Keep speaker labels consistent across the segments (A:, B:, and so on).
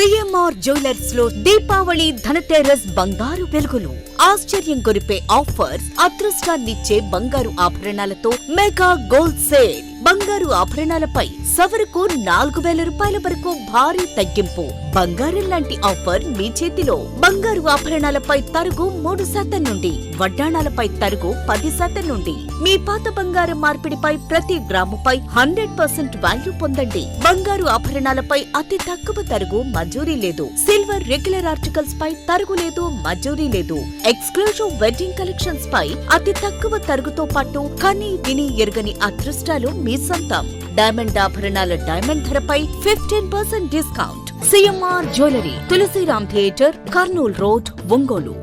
A: CMR జ్యువెలర్స్లో Deepavali Dhanteras బంగారు వెలుగులు. ఆశ్చర్యం కొరిపే ఆఫర్స్ అదృష్టాన్నిచ్చే బంగారు ఆభరణాలతో మెగా గోల్డ్ సేల్. బంగారు ఆభరణాలపై సవరకు నాలుగు వేల రూపాయల వరకు భారీ తగ్గింపు. బంగారం లాంటి ఆఫర్ మీ చేతిలో. బంగారు ఆభరణాలపై తరుగు మూడు శాతం నుండి వడ్డాణాలపై తరుగు పది శాతం నుండి. మీ పాత బంగారం మార్పిడిపై ప్రతి గ్రాముపై హండ్రెడ్ పర్సెంట్ వాల్యూ పొందండి. బంగారు ఆభరణాలపై అతి తక్కువ తరుగు మంజూరీ లేదు. సిల్వర్ రెగ్యులర్ ఆర్టికల్స్ పై తరుగు లేదు మంజూరీ లేదు. ఎక్స్క్లూజివ్ వెడ్డింగ్ కలెక్షన్స్ పై అతి తక్కువ తరుగుతో పాటు కని విని ఎరుగని అదృష్టాలు మీ సొంతం. డైమండ్ ఆభరణాల డైమండ్ ధరపై fifteen percent discount CMR jewellery Tulasiram theatre Kurnool road Ongole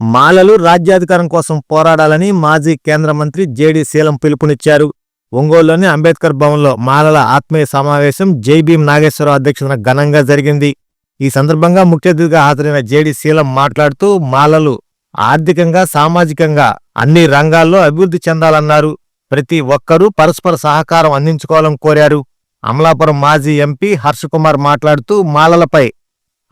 B: మాలలు రాజ్యాధికారం కోసం పోరాడాలని మాజీ కేంద్ర మంత్రి జేడీ శీలం పిలుపునిచ్చారు. ఒంగోలులోని అంబేద్కర్ భవన్లో మాలల ఆత్మీయ సమావేశం జై నాగేశ్వరరావు అధ్యక్షతన ఘనంగా జరిగింది. ఈ సందర్భంగా ముఖ్య అతిథిగా హాజరైన జేడీ శీలం మాట్లాడుతూ మాలలు ఆర్థికంగా సామాజికంగా అన్ని రంగాల్లో అభివృద్ధి చెందాలన్నారు. ప్రతి ఒక్కరూ పరస్పర సహకారం అందించుకోవాలని కోరారు. అమలాపురం మాజీ ఎంపీ హర్షకుమార్ మాట్లాడుతూ మాలలపై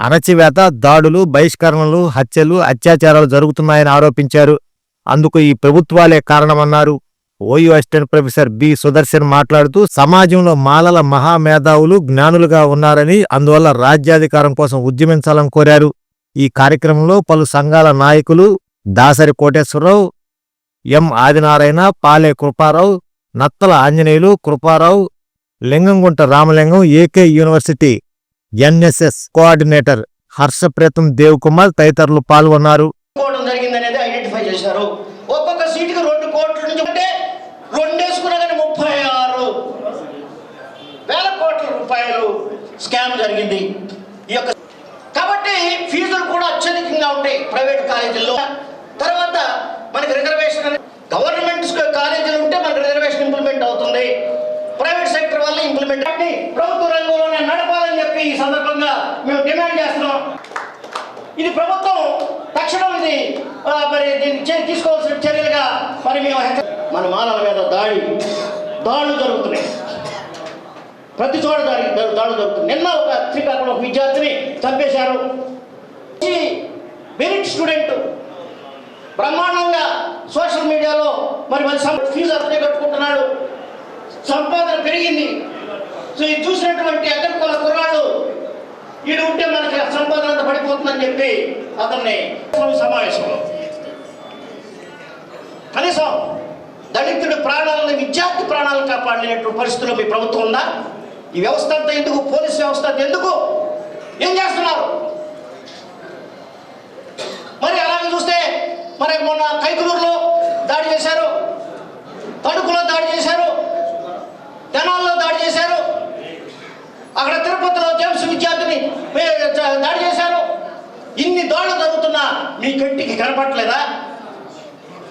B: అణచివేత దాడులు బహిష్కరణలు హత్యలు అత్యాచారాలు జరుగుతున్నాయని ఆరోపించారు. అందుకు ఈ ప్రభుత్వాలే కారణమన్నారు. OU assistant professor B Sudarshan మాట్లాడుతూ సమాజంలో మాలల మహామేధావులు జ్ఞానులుగా ఉన్నారని అందువల్ల రాజ్యాధికారం కోసం ఉద్యమించాలని కోరారు. ఈ కార్యక్రమంలో పలు సంఘాల నాయకులు Dasari Koteswararao M. Adinarayana Pale Kruparao Nattala Anjaneyulu Kruparao Lingamgunta Ramalingam AK university NSS coordinator Harshapreetham Dev Kumar తదితరులు పాల్గొన్నారు.
C: ఒక్కొక్క సీటుకి రెండు కోట్ల నుంచి అంటే కానీ ముప్పై ఆరు వేల కోట్ల రూపాయలు స్కామ్ జరిగింది. ఈ యొక్క కాబట్టి ఫీజులు కూడా అత్యధికంగా ఉంటాయి ప్రైవేట్ కాలేజీల్లో. తర్వాత మనకి రిజర్వేషన్ అనేది గవర్నమెంట్ కాలేజీలు ఉంటే మనకి రిజర్వేషన్ ఇంప్లిమెంట్ అవుతుంది. ప్రైవేట్ సెక్టర్ వల్ల ఇంప్లిమెంట్ కాబట్టి ప్రభుత్వ రంగంలోనే నడపాలని చెప్పి ఈ సందర్భంగా మేము డిమాండ్ చేస్తున్నాం. ఇది ప్రభుత్వం తక్షణం ఇది మరి దీన్ని చే- తీసుకోవాల్సిన చర్యలుగా మరి మేము మన మానవ మీద దాడి దాడులు జరుగుతున్నాయి. ప్రతి చోట దాడి దాడులు జరుగుతుంది నిన్న ఒక శ్రీకాకుళం ఒక విద్యార్థిని చంపేశారు. ఈ మెరిట్ స్టూడెంట్ బ్రహ్మాండంగా సోషల్ మీడియాలో మరి మరి ఫీజు అతనే కట్టుకుంటున్నాడు. సంపాదన పెరిగింది. సో ఇది చూసినటువంటి అగ్రకుల కుర్రాళ్ళు ఈడు ఉంటే మనకి సంపాదన అంతా పడిపోతుందని చెప్పి అతన్ని సమావేశంలో. కనీసం దళితుడి ప్రాణాలను విద్యార్థి ప్రాణాలను కాపాడినటువంటి పరిస్థితుల్లో మీ ప్రభుత్వం ఉందా? ఈ వ్యవస్థ అంతా ఎందుకు? పోలీస్ వ్యవస్థ అంతా ఎందుకు? ఏం చేస్తున్నారు మరి అలాగే చూస్తే మరి మొన్న కైకులూరులో దాడి చేశారు. తణుకులో దాడి చేశారు. తెనాల్లో దాడి చేశారు. అక్కడ తిరుపతిలో జేమ్స్ విద్యార్థిని దాడి చేశారు. ఇన్ని దాడులు జరుగుతున్నా మీ కంటికి కనపట్లేదా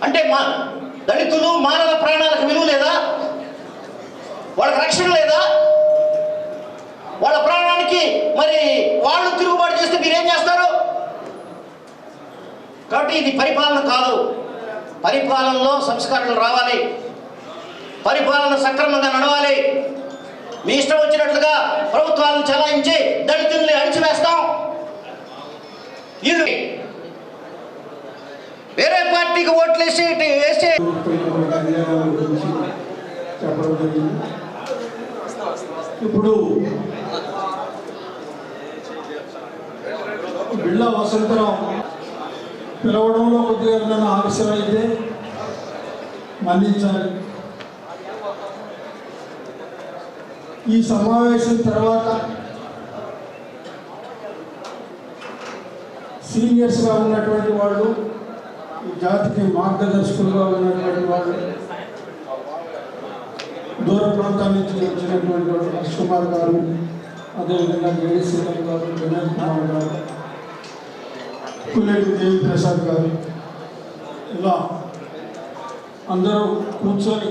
C: అంటే మా దళితులు మానవ ప్రాణాలకు విలువ లేదా? వాళ్ళకి రక్షణ లేదా? వాళ్ళ ప్రాణానికి మరి వాళ్ళు తిరుగుబాటు చేస్తే మీరేం చేస్తారు? కాబట్టి ఇది పరిపాలన కాదు. పరిపాలనలో సంస్కరణలు రావాలి. పరిపాలన సక్రమంగా నడవాలి. మీ ఇష్టం వచ్చినట్లుగా ప్రభుత్వాలను చలాయించి దళితుల్ని అణిచివేస్తాం. ఇది వేరే పార్టీకి ఓట్లేసి ఇటు వేసి
D: ఇప్పుడు బిళ్ళ వసంతరావు పిలవడంలో కొద్దిగా ఏదైనా ఆలస్యం అయితే మన్నించాలి. ఈ సమావేశం తర్వాత సీనియర్స్గా ఉన్నటువంటి వాళ్ళు ఈ జాతికి మార్గదర్శకులుగా ఉన్నటువంటి వాళ్ళు దూర ప్రాంతాల నుంచి వచ్చినటువంటి వాళ్ళు హర్ష్ కుమార్ గారు అదేవిధంగా జేడి సీతం గారు వినయ్ కుమార్ గారు కుల్లెడ్డి దేవి ప్రసాద్ గారు ఇలా అందరూ కూర్చొని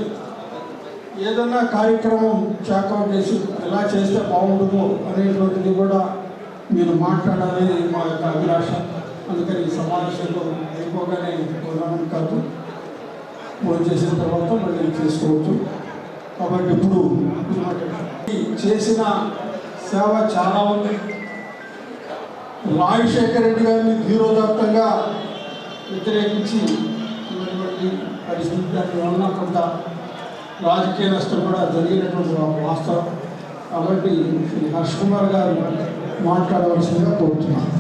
D: ఏదన్నా కార్యక్రమం చేకౌట్ చేసి ఎలా చేస్తే బాగుంటుందో అనేటువంటిది కూడా మీరు మాట్లాడాలనేది మా యొక్క అభిలాష. అందుకని ఈ సమావేశంలో అయిపోగానే పోదామని కాదు. ఫోన్ చేసిన తర్వాత మళ్ళీ చేసుకోవచ్చు. కాబట్టి ఇప్పుడు చేసిన సేవ చాలా ఉంది. రాజశేఖర రెడ్డి గారిని ధీరోదాత్తంగా వ్యతిరేకించి ఉన్నటువంటి పరిస్థితి దాని వలన కొంత రాజకీయ నష్టం కూడా జరిగినటువంటి వాస్తవం. కాబట్టి శ్రీ హర్ష్ కుమార్ గారు మాట్లాడవలసిందిగా కోరుతున్నాను.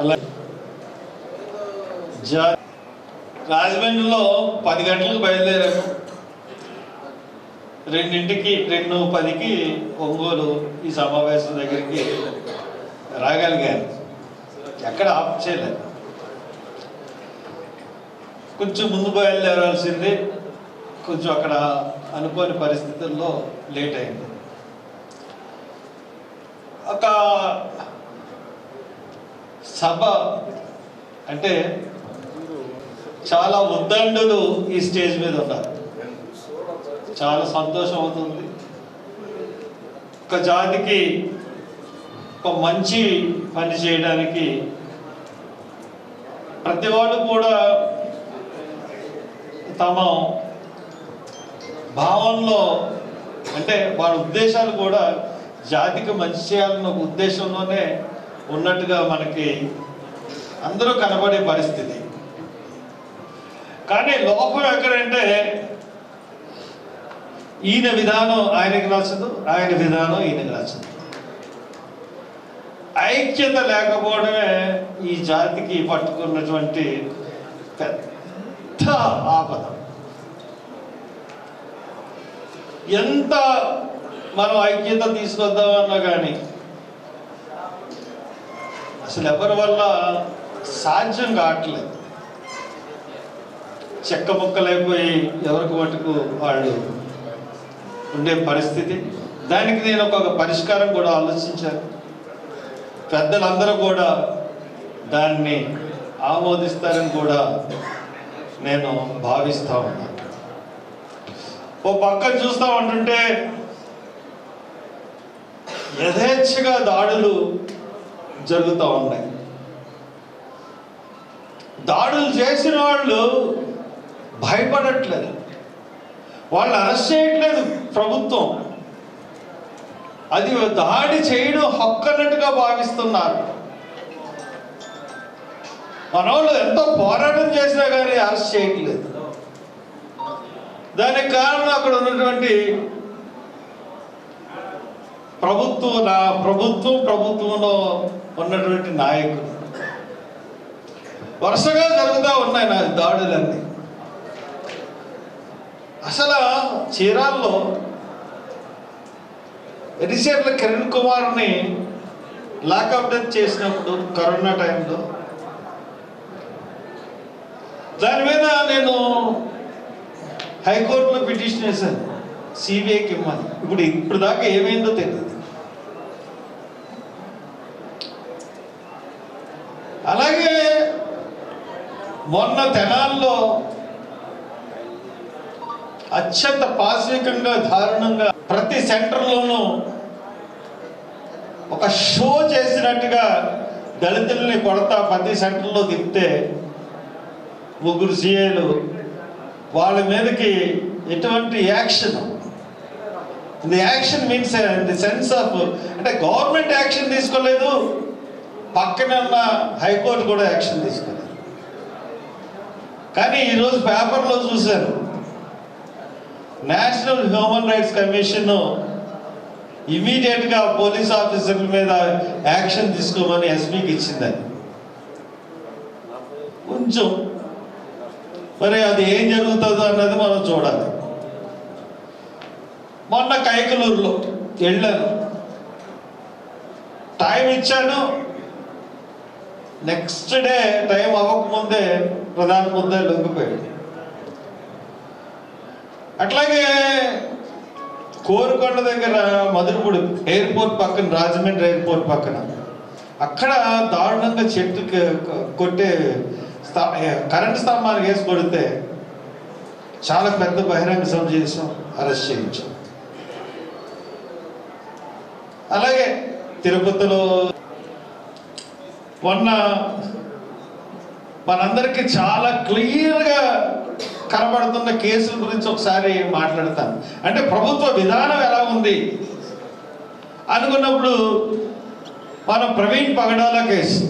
E: అలా రాజమండ్రిలో పది గంటలకు బయలుదేరాము రెండింటికి రెండు పదికి ఒంగోలు ఈ సమావేశం దగ్గరికి రాగలిగాను ఎక్కడ ఆఫ్ చేయలేదు. కొంచెం ముందు బయలుదేరాల్సింది. కొంచెం అక్కడ అనుకోని పరిస్థితుల్లో లేట్ అయింది. ఒక సభ అంటే చాలా ఉద్దండులు ఈ స్టేజ్ మీద ఉన్నారు. చాలా సంతోషం అవుతుంది. ఒక జాతికి ఒక మంచి పని చేయడానికి ప్రతి వాళ్ళు కూడా తమ భావంలో అంటే వాళ్ళ ఉద్దేశాలు కూడా జాతికి మంచి చేయాలన్న ఉద్దేశంలోనే ఉన్నట్టుగా మనకి అందరూ కనబడే పరిస్థితి. కానీ లోపం ఎక్కడంటే ఈయన విధానం ఆయనకి నచ్చదు ఆయన విధానం ఈయనకి నచ్చదు. ఐక్యత లేకపోవడమే ఈ జాతికి పట్టుకున్నటువంటి పెద్ద ఆపద. ఎంత మనం ఐక్యత తీసుకొద్దామన్నా కానీ అసలు ఎవరి వల్ల సాధ్యం కావట్లేదు. చెక్క ముక్కలైపోయి ఎవరికి మటుకు వాళ్ళు ఉండే పరిస్థితి. దానికి నేను ఒక పరిష్కారం కూడా ఆలోచించాను. పెద్దలందరూ కూడా దాన్ని ఆమోదిస్తారని కూడా నేను భావిస్తా ఉన్నాను. ఓ పక్క చూస్తా ఉంటుంటే యథేచ్ఛగా దాడులు జరుగుతూ ఉన్నాయి. దాడులు చేసిన వాళ్ళు భయపడట్లేదు. వాళ్ళు అరెస్ట్ చేయట్లేదు ప్రభుత్వం. అది దాడి చేయడం హక్కు అన్నట్టుగా భావిస్తున్నారు. మన వాళ్ళు ఎంతో పోరాటం చేసినా కానీ అరెస్ట్ చేయట్లేదు. దానికి కారణం అక్కడ ఉన్నటువంటి ప్రభుత్వం నా ప్రభుత్వం ప్రభుత్వంలో ఉన్నటువంటి నాయకులు. వరుసగా జరుగుతూ ఉన్నాయి నా దాడులన్నీ. అసలు చీరాల్లో ఎడిషర్ల కిరణ్ కుమార్ని లాకప్ డెత్ చేసినప్పుడు కరోనా టైంలో? దాని మీద నేను హైకోర్టులో పిటిషన్ వేశాను. సిబిఐకి ఇవ్వాలి ఇప్పుడు ఇప్పుడు దాకా ఏమైందో తెలియదు అలాగే మొన్న తెనాల్లో అత్యంత పాశవికంగా దారుణంగా ప్రతి సెంటర్లోనూ ఒక షో చేసినట్టుగా దళితుల్ని కొడతా ప్రతి సెంటర్లో తిప్పితే ముగ్గురు సీఏలు వాళ్ళ మీదకి ఎటువంటి action? The action means the sense of అంటే గవర్నమెంట్ యాక్షన్ తీసుకోలేదు పక్కన ఉన్న హైకోర్టు కూడా యాక్షన్ తీసుకోలేదు. కానీ ఈరోజు పేపర్లో చూశారు నేషనల్ హ్యూమన్ రైట్స్ కమిషన్ ఇమీడియట్గా పోలీస్ ఆఫీసర్ల మీద యాక్షన్ తీసుకోమని ఎస్పీకి ఇచ్చిందని. కొంచెం మరి అది ఏం జరుగుతుందో అన్నది మనం చూడాలి. మొన్న కైకలూరులో వెళ్ళాను టైం ఇచ్చాను. నెక్స్ట్ డే టైం అవ్వకముందే ప్రధాన ముందే లొంగిపోయాడు. అట్లాగే కోరుకొండ దగ్గర మధురపూడి ఎయిర్పోర్ట్ పక్కన రాజమండ్రి ఎయిర్పోర్ట్ పక్కన. అక్కడ దారుణంగా చెట్టు కొట్టే స్థా- కరెంట్ స్తంభానికి వేసి కొడితే చాలా పెద్ద బహిరంగ సభ చేసాం అరెస్ట్ చేయించాం. అలాగే తిరుపతిలో మొన్న మనందరికీ చాలా క్లియర్గా కనబడుతున్న కేసుల గురించి ఒకసారి మాట్లాడతాను. అంటే ప్రభుత్వ విధానం ఎలా ఉంది అనుకున్నప్పుడు మన ప్రవీణ్ పగడాల కేసు.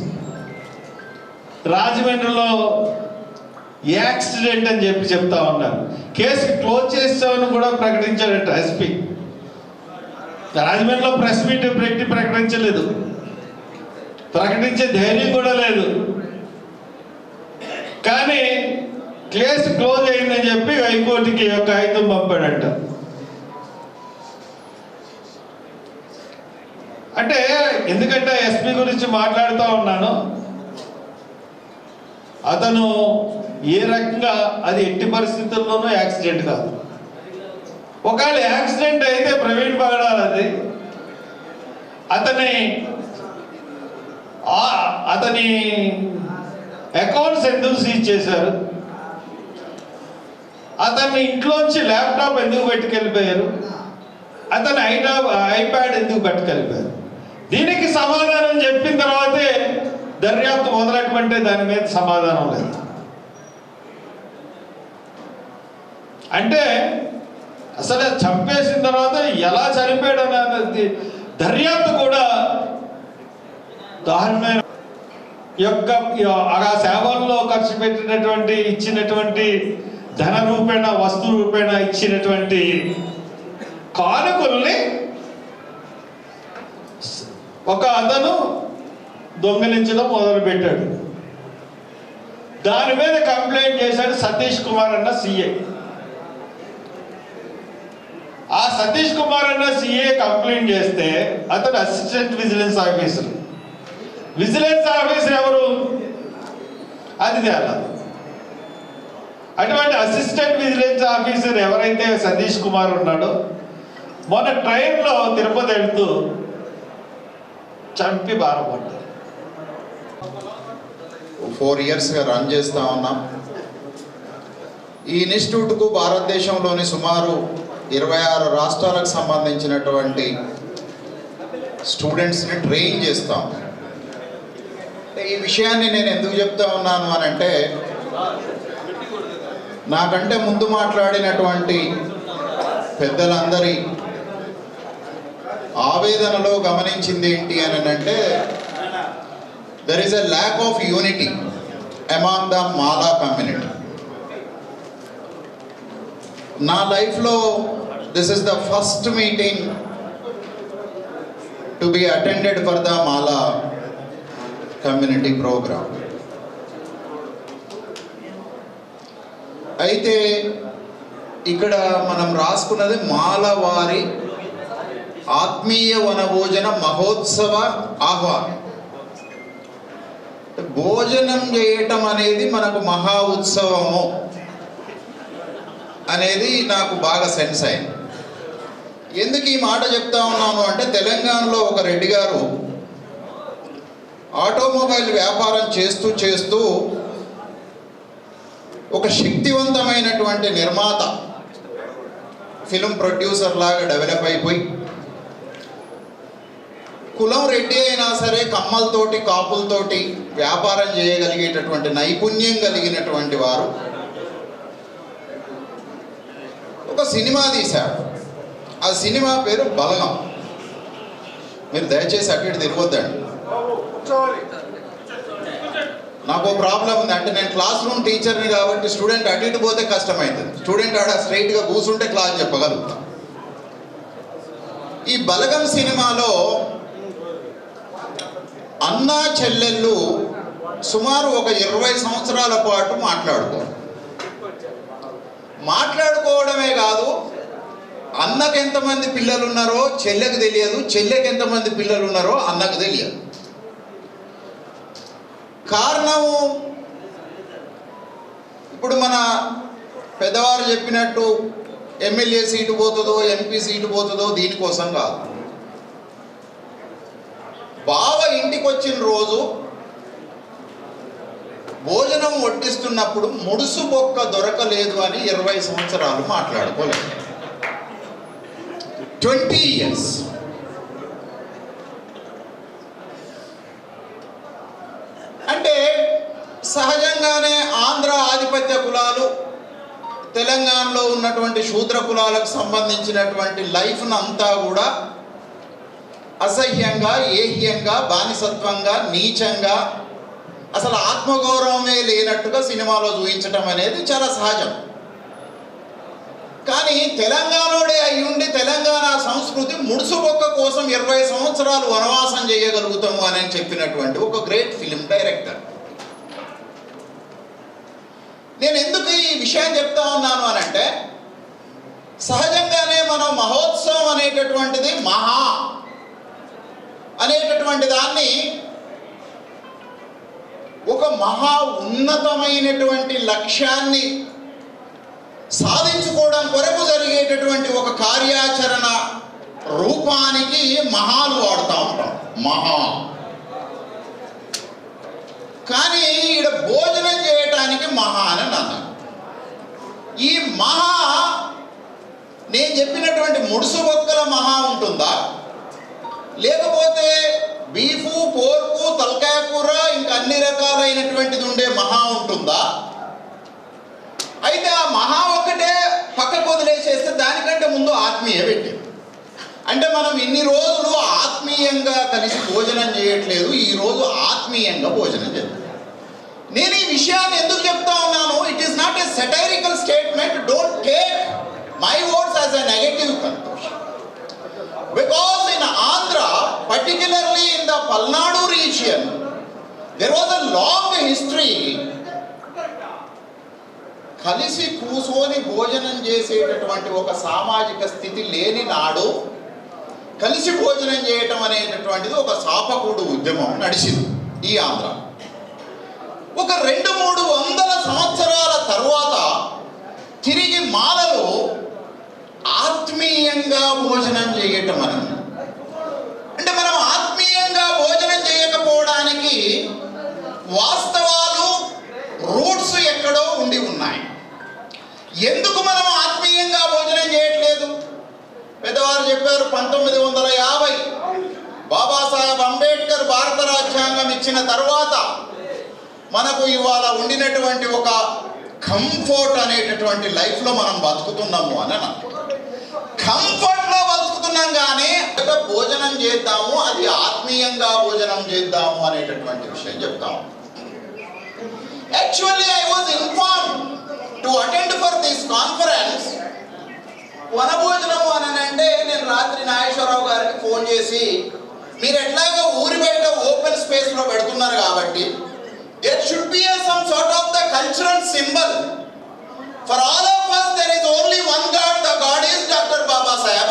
E: రాజమండ్రిలో యాక్సిడెంట్ అని చెప్పి చెప్తా ఉన్నారు. కేసు క్లోజ్ చేస్తామని కూడా ప్రకటించాడట ఎస్పీ. రాజమండ్రిలో ప్రెస్ మీట్ పెట్టి ప్రకటించలేదు. ప్రకటించే ధైర్యం కూడా లేదు. కానీ కేసు క్లోజ్ అయిందని చెప్పి హైకోర్టుకి ఒక ఆయుధం పంపాడంట. అంటే ఎందుకంటే ఎస్పీ గురించి మాట్లాడుతూ ఉన్నాను. అతను ఏ రకంగా అది ఎట్టి పరిస్థితుల్లోనూ యాక్సిడెంట్ కాదు. ఒకవేళ యాక్సిడెంట్ అయితే ప్రవీణ్ పగడాలది అతని అతని అకౌంట్స్ ఎందుకు సీజ్ చేశారు? అతన్ని ఇంట్లోంచి ల్యాప్టాప్ ఎందుకు పెట్టుకెళ్ళిపోయారు? అతను ఐటా ఐప్యాడ్ ఎందుకు పెట్టుకెళ్ళిపోయారు? దీనికి సమాధానం చెప్పిన తర్వాతే దర్యాప్తు మొదలెట్టమంటే దాని మీద సమాధానం లేదు. అంటే అసలు చంపేసిన తర్వాత ఎలా చనిపోయాడు అనేది దర్యాప్తు కూడా దారుణమైన యొక్క ఆ సేవల్లో ఖర్చు పెట్టినటువంటి ఇచ్చినటువంటి ధన రూపేణ వస్తు రూపేణ ఇచ్చినటువంటి కానుకల్ని ఒక అతను దొంగిలించడం మొదలుపెట్టాడు. దాని మీద కంప్లైంట్ చేశాడు సతీష్ కుమార్ అన్న సిఏ. ఆ సతీష్ కుమార్ అన్న సిఏ కంప్లైంట్ చేస్తే అతను assistant vigilance officer. Vigilance officer ఎవరు? అది తేలాలి అటువంటి అసిస్టెంట్ విజిలెన్స్ ఆఫీసర్ ఎవరైతే సతీష్ కుమార్ ఉన్నాడో మొన్న ట్రైన్లో తిరుపతి వెళ్తూ చంపి బారపడ్డారు
F: ఫోర్ ఇయర్స్గా రన్ చేస్తూ ఉన్నాం. ఈ ఇన్స్టిట్యూట్కు భారతదేశంలోని సుమారు ఇరవై ఆరు రాష్ట్రాలకు సంబంధించినటువంటి స్టూడెంట్స్ని ట్రైన్ చేస్తాం ఈ విషయాన్ని నేను ఎందుకు చెప్తా ఉన్నాను అని అంటే నాకంటే ముందు మాట్లాడినటువంటి పెద్దలందరి ఆవేదనలో గమనించింది ఏంటి అని అంటే there is a lack of unity among the Mala community నా లైఫ్లో this is the first meeting to be attended for the Mala community programme అయితే ఇక్కడ మనం రాసుకున్నది మాలవారి ఆత్మీయ వనభోజన మహోత్సవ ఆహ్వానం. భోజనం చేయటం అనేది మనకు మహా ఉత్సవము అనేది నాకు బాగా సెన్స్ అయింది. ఎందుకు ఈ మాట చెప్తా ఉన్నాను అంటే తెలంగాణలో ఒక రెడ్డి గారు ఆటోమొబైల్ వ్యాపారం చేస్తూ చేస్తూ ఒక శక్తివంతమైనటువంటి నిర్మాత ఫిలిం ప్రొడ్యూసర్ లాగా డెవలప్ అయిపోయి కులం రెడ్డి అయినా సరే కమ్మలతోటి కాపులతోటి వ్యాపారం చేయగలిగేటటువంటి నైపుణ్యం కలిగినటువంటి వారు. ఒక సినిమా తీశాడు ఆ సినిమా పేరు బలగం. మీరు దయచేసి అటు ఇటు తిరగొద్దండి. నాకు ప్రాబ్లం ఉంది. అంటే నేను క్లాస్ రూమ్ టీచర్ని కాబట్టి స్టూడెంట్ అటు ఇటు పోతే కష్టమవుతుంది స్టూడెంట్ ఆడ స్ట్రైట్గా కూర్చుంటే క్లాస్ చెప్పగలుగుతాం. ఈ బలగం సినిమాలో అన్నా చెల్లెళ్ళు సుమారు ఒక ఇరవై సంవత్సరాల పాటు మాట్లాడుకో. మాట్లాడుకోవడమే కాదు అన్నకు ఎంతమంది పిల్లలు ఉన్నారో చెల్లెకు తెలియదు చెల్లెకి ఎంతమంది పిల్లలు ఉన్నారో అన్నకు తెలియదు. కారణము? ఇప్పుడు మన పెద్దవారు చెప్పినట్టు ఎమ్మెల్యే సీటు పోతుందో ఎంపీ సీటు పోతుందో దీనికోసం కాదు. బావ ఇంటికి వచ్చిన రోజు భోజనం వడ్డిస్తున్నప్పుడు ముడుసు బొక్క దొరకలేదు అని ఇరవై సంవత్సరాలు మాట్లాడుకోలేదు. ట్వంటీ ఇయర్స్ అంటే సహజంగానే ఆంధ్ర ఆధిపత్య కులాలు తెలంగాణలో ఉన్నటువంటి శూద్ర కులాలకు సంబంధించినటువంటి లైఫ్ను అంతా కూడా అసహ్యంగా ఏహ్యంగా బానిసత్వంగా నీచంగా అసలు ఆత్మగౌరవమే లేనట్టుగా సినిమాలో చూపించటం అనేది చాలా సహజం. కానీ తెలంగాణోడే అయి ఉండి తెలంగాణ సంస్కృతి ముడుసుబొక్క కోసం ఇరవై సంవత్సరాలు వనవాసం చేయగలుగుతాము అని చెప్పినటువంటి ఒక గ్రేట్ ఫిలిం డైరెక్టర్. నేను ఎందుకు ఈ విషయం చెప్తా ఉన్నాను అని అంటే సహజంగానే మనం మహోత్సవం అనేటటువంటిది మహా అనేటటువంటి దాన్ని ఒక మహా ఉన్నతమైనటువంటి లక్ష్యాన్ని సాధించుకోవడం కొరకు జరిగేటటువంటి ఒక కార్యాచరణ రూపానికి మహాలు వాడుతూ ఉంటాం. మహా. కానీ ఈడ భోజనం చేయటానికి మహా అని అన్నాను. ఈ మహా నేను చెప్పినటువంటి ముడుసు బొక్కల మహా ఉంటుందా? లేకపోతే బీఫు పోర్కు తలకాయ కూర ఇంకా అన్ని రకాలైనటువంటిది ఉండే మహా ఉంటుందా? అయితే ఆ మహా ఒకటే పక్కకు వదిలేసేస్తే దానికంటే ముందు ఆత్మీయ పెట్టింది అంటే మనం ఇన్ని రోజులు ఆత్మీయంగా కలిసి భోజనం చేయట్లేదు ఈ రోజు ఆత్మీయంగా భోజనం చేద్దాం. నేను ఈ విషయాన్ని ఎందుకు చెప్తా ఉన్నాను? It is not a satirical statement don't take my words as a negative conclusion because in Andhra particularly in the Palnadu region there was a long history కలిసి కూసోని భోజనం చేసేటటువంటి ఒక సామాజిక స్థితి లేని నాడు కలిసి భోజనం చేయటం అనేటటువంటిది ఒక సాపకూడు ఉద్యమం నడిచింది ఈ ఆంధ్ర. ఒక రెండు మూడు వందల సంవత్సరాల తర్వాత తిరిగి మాలలో ఆత్మీయంగా భోజనం చేయటం అని. అంటే మనం ఆత్మీయంగా భోజనం చేయకపోవడానికి వాస్తవాలు రూట్స్ ఎక్కడో ఉండి ఉన్నాయి. ఎందుకు మనం ఆత్మీయంగా భోజనం చేయట్లేదు? పెద్దవారు చెప్పారు పంతొమ్మిది వందల యాభై బాబాసాహెబ్ అంబేద్కర్ భారత రాజ్యాంగం ఇచ్చిన తర్వాత మనకు ఇవాళ ఉండినటువంటి ఒక కంఫర్ట్ అనేటటువంటి లైఫ్లో మనం బతుకుతున్నాము అని అన్నాం కంఫర్ట్లో బతుకుతున్నాం కానీ భోజనం చేద్దాము అది ఆత్మీయంగా భోజనం చేద్దాము అనేటటువంటి విషయం చెప్తాము actually I was inform to attend for this conference వనభోజనము అని అంటే నేను రాత్రి నాగేశ్వరరావు గారికి ఫోన్ చేసి మీరు ఎట్లాగో ఊరి బయట ఓపెన్ స్పేస్లో పెడుతున్నారు కాబట్టి There should be a, some sort of the cultural symbol. For all of us, there is only one God. The God is Dr. Baba Sahib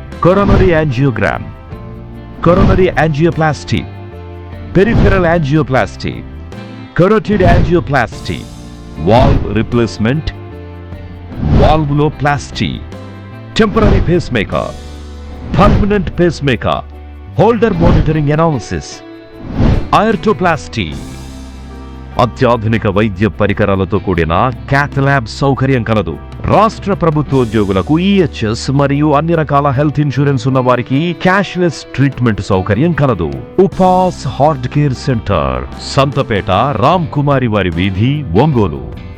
G: coronary angiogram, coronary angioplasty, peripheral angioplasty, carotid angioplasty, valve replacement, valvuloplasty, temporary pacemaker, permanent pacemaker, holder monitoring analysis, aortoplasty. అత్యాధునిక వైద్య పరికరాలతో కూడిన cath lab సౌకర్యం కలదు రాష్ట్ర ప్రభుత్వోద్యోగులకు EHS మరియు అన్ని రకాల హెల్త్ ఇన్సూరెన్స్ ఉన్న వారికి క్యాష్లెస్ ట్రీట్మెంట్ సౌకర్యం కలదు. Upas heart care centre Santhapeta Ram Kumari వారి వీధి ఒంగోలు.